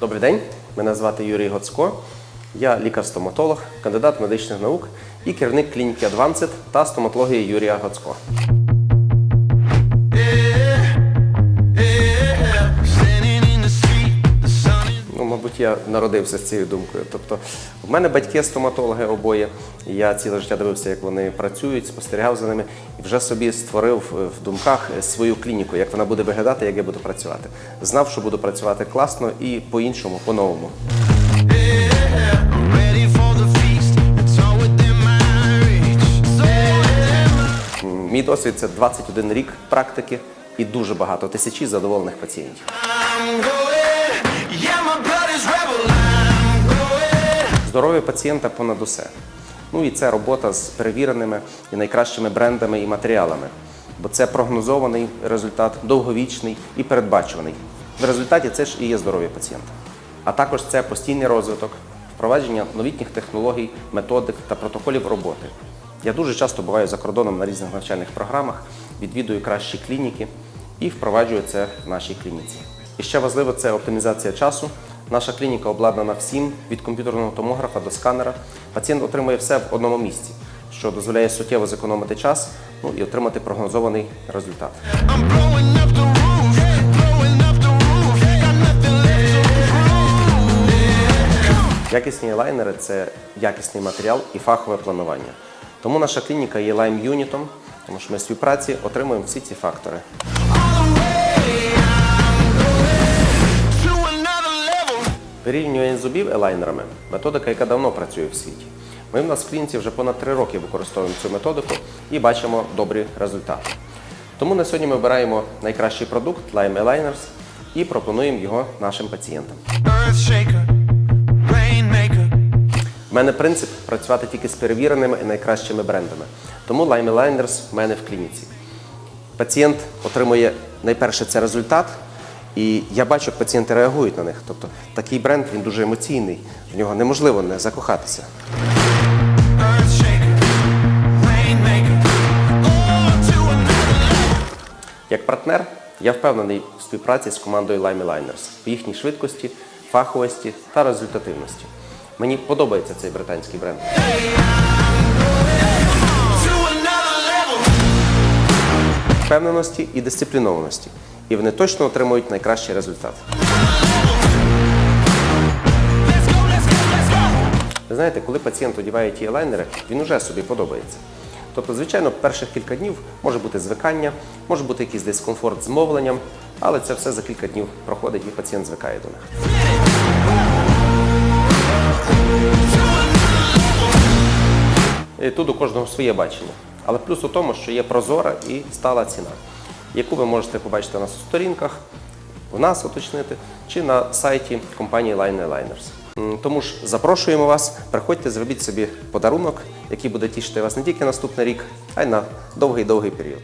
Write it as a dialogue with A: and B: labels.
A: Добрий день, мене звати Юрій Гоцко. Я лікар-стоматолог, кандидат медичних наук і керівник клініки Advanced та стоматології Юрія Гоцко. Я народився з цією думкою. Тобто, в мене батьки стоматологи обоє. Я ціле життя дивився, як вони працюють, спостерігав за ними і вже собі створив е, в думках свою клініку, як вона буде виглядати, як я буду працювати. Знав, що буду працювати класно і по-іншому, по-новому. Мій досвід це 21 рік практики і дуже багато тисячі задоволених пацієнтів. Здоров'я пацієнта понад усе. Ну і це робота з перевіреними і найкращими брендами і матеріалами, бо це прогнозований результат, довговічний і передбачуваний. В результаті це ж і є здоров'я пацієнта. А також це постійний розвиток, впровадження новітніх технологій, методик та протоколів роботи. Я дуже часто буваю за кордоном на різних навчальних програмах, відвідую кращі клініки і впроваджую це в нашій клініці. І ще важливо це оптимізація часу. Наша клініка обладнана всім від комп'ютерного томографа до сканера. Пацієнт отримує все в одному місці, що дозволяє суттєво зекономити час ну і отримати прогнозований результат. Якісні лайнери це якісний матеріал і фахове планування. Тому наша клініка є лайм юнітом, тому що ми в співпраці отримуємо всі ці фактори. Вирівнювання зубів елайнерами методика, яка давно працює в світі. Ми в нас в клініці вже понад три роки використовуємо цю методику і бачимо добрі результати. Тому на сьогодні ми обираємо найкращий продукт Lime Aligners і пропонуємо його нашим пацієнтам. У мене принцип працювати тільки з перевіреними і найкращими брендами. Тому Lime Aligners в мене в клініці. Пацієнт отримує найперше це результат, і я бачу, як пацієнти реагують на них. Тобто такий бренд він дуже емоційний, в нього неможливо не закохатися. Як партнер, я впевнений в співпраці з командою Lime Aligners в їхній швидкості, фаховості та результативності. Мені подобається цей британський бренд. Впевненості і дисциплінованості. І вони точно отримують найкращий результат. Ви знаєте, коли пацієнт одягає ті елайнери, він уже собі подобається. Тобто, звичайно, перших кілька днів може бути звикання, може бути якийсь дискомфорт з мовленням, але це все за кілька днів проходить і пацієнт звикає до них. І тут у кожного своє бачення. Але плюс у тому, що є прозора і стала ціна, яку ви можете побачити на сторінках, в нас уточнити чи на сайті компанії Line Liners. Тому ж запрошуємо вас, приходьте, зробіть собі подарунок, який буде тішити вас не тільки наступний рік, а й на довгий-довгий період.